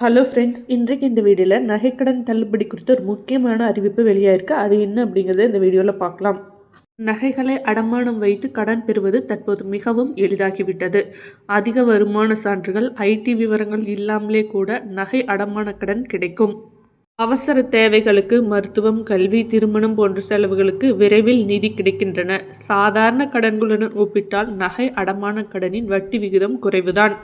Hello friends இன்றைக்கு இந்த வீடியோவில் நகைக்கடன் தள்ளுபடி குறித்த ஒரு முக்கியமான அறிவிப்பு வெளியாயிருக்கு. அது என்ன அப்படிங்கிறத இந்த வீடியோவில் பார்க்கலாம். நகைகளை அடமானம் வைத்து கடன் பெறுவது தற்போது மிகவும் எளிதாகிவிட்டது. அதிக வருமான சான்றுகள் ஐடி விவரங்கள் இல்லாமலே கூட நகை அடமான கடன் கிடைக்கும். அவசர தேவைகளுக்கு மருத்துவம் கல்வி திருமணம் போன்ற செலவுகளுக்கு விரைவில் நிதி கிடைக்கின்றன. சாதாரண கடன்களுடன் ஒப்பிட்டால் நகை அடமான கடனின் வட்டி விகிதம் குறைவுதான்.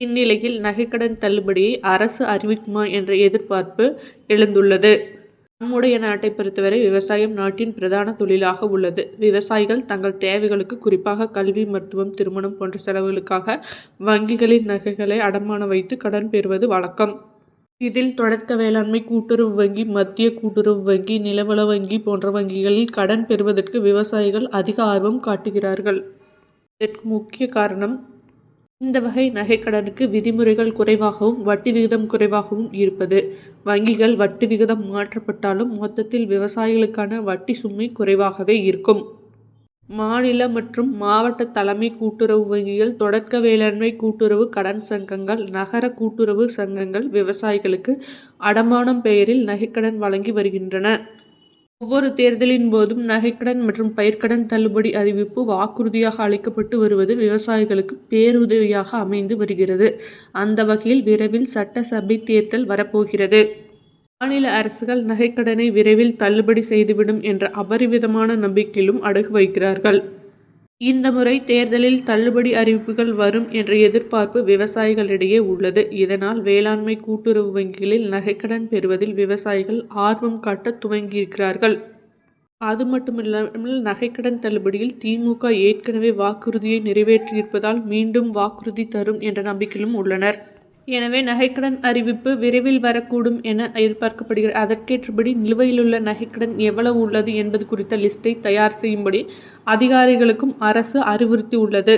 இந்நிலையில் நகைக்கடன் தள்ளுபடியை அரசு அறிவிக்குமா என்ற எதிர்பார்ப்பு எழுந்துள்ளது. நம்முடைய நாட்டை பொறுத்தவரை விவசாயம் நாட்டின் பிரதான தொழிலாக உள்ளது. விவசாயிகள் தங்கள் தேவைகளுக்கு குறிப்பாக கல்வி மருத்துவம் திருமணம் போன்ற செலவுகளுக்காக வங்கிகளின் நகைகளை அடமான வைத்து கடன் பெறுவது வழக்கம். இதில் தொடக்க வேளாண்மை கூட்டுறவு வங்கி மத்திய கூட்டுறவு வங்கி நிலவள வங்கி போன்ற வங்கிகளில் கடன் பெறுவதற்கு விவசாயிகள் அதிக ஆர்வம் காட்டுகிறார்கள். இதற்கு முக்கிய காரணம் இந்த வகை நகைக்கடனுக்கு விதிமுறைகள் குறைவாகவும் வட்டி விகிதம் குறைவாகவும் இருப்பது. வங்கிகள் வட்டி விகிதம் மாற்றப்பட்டாலும் மொத்தத்தில் விவசாயிகளுக்கான வட்டி சுமை குறைவாகவே இருக்கும். மாநில மற்றும் மாவட்ட தலைமை கூட்டுறவு வங்கிகள் தொடக்க வேளாண்மை கூட்டுறவு கடன் சங்கங்கள் நகர கூட்டுறவு சங்கங்கள் விவசாயிகளுக்கு அடமானம் பெயரில் நகைக்கடன் வழங்கி வருகின்றன. ஒவ்வொரு தேர்தலின் போதும் நகைக்கடன் மற்றும் பயிர்க்கடன் தள்ளுபடி அறிவிப்பு வாக்குறுதியாக அளிக்கப்பட்டு வருவது விவசாயிகளுக்கு பேருதவியாக அமைந்து வருகிறது. அந்த வகையில் விரைவில் சட்டசபை தேர்தல் வரப்போகிறது. மாநில அரசுகள் நகைக்கடனை விரைவில் தள்ளுபடி செய்துவிடும் என்ற அபரிவிதமான நம்பிக்கையிலும் அடகு வைக்கிறார்கள். இந்த முறை தேர்தலில் தள்ளுபடி அறிவிப்புகள் வரும் என்ற எதிர்பார்ப்பு விவசாயிகளிடையே உள்ளது. இதனால் வேளாண்மை கூட்டுறவு வங்கிகளில் நகைக்கடன் பெறுவதில் விவசாயிகள் ஆர்வம் காட்ட துவங்கியிருக்கிறார்கள். அது மட்டுமில்லாமல் நகைக்கடன் தள்ளுபடியில் திமுக ஏற்கனவே வாக்குறுதியை நிறைவேற்றியிருப்பதால் மீண்டும் வாக்குறுதி தரும் என்ற நம்பிக்கையிலும் உள்ளனர். எனவே நகைக்கடன் அறிவிப்பு விரைவில் வரக்கூடும் என எதிர்பார்க்கப்படுகிறது. அதற்கேற்றபடி நிலுவையிலுள்ள நகைக்கடன் எவ்வளவு உள்ளது என்பது குறித்த லிஸ்ட்டை தயார் செய்யும்படி அதிகாரிகளுக்கும் அரசு அறிவுறுத்தியுள்ளது.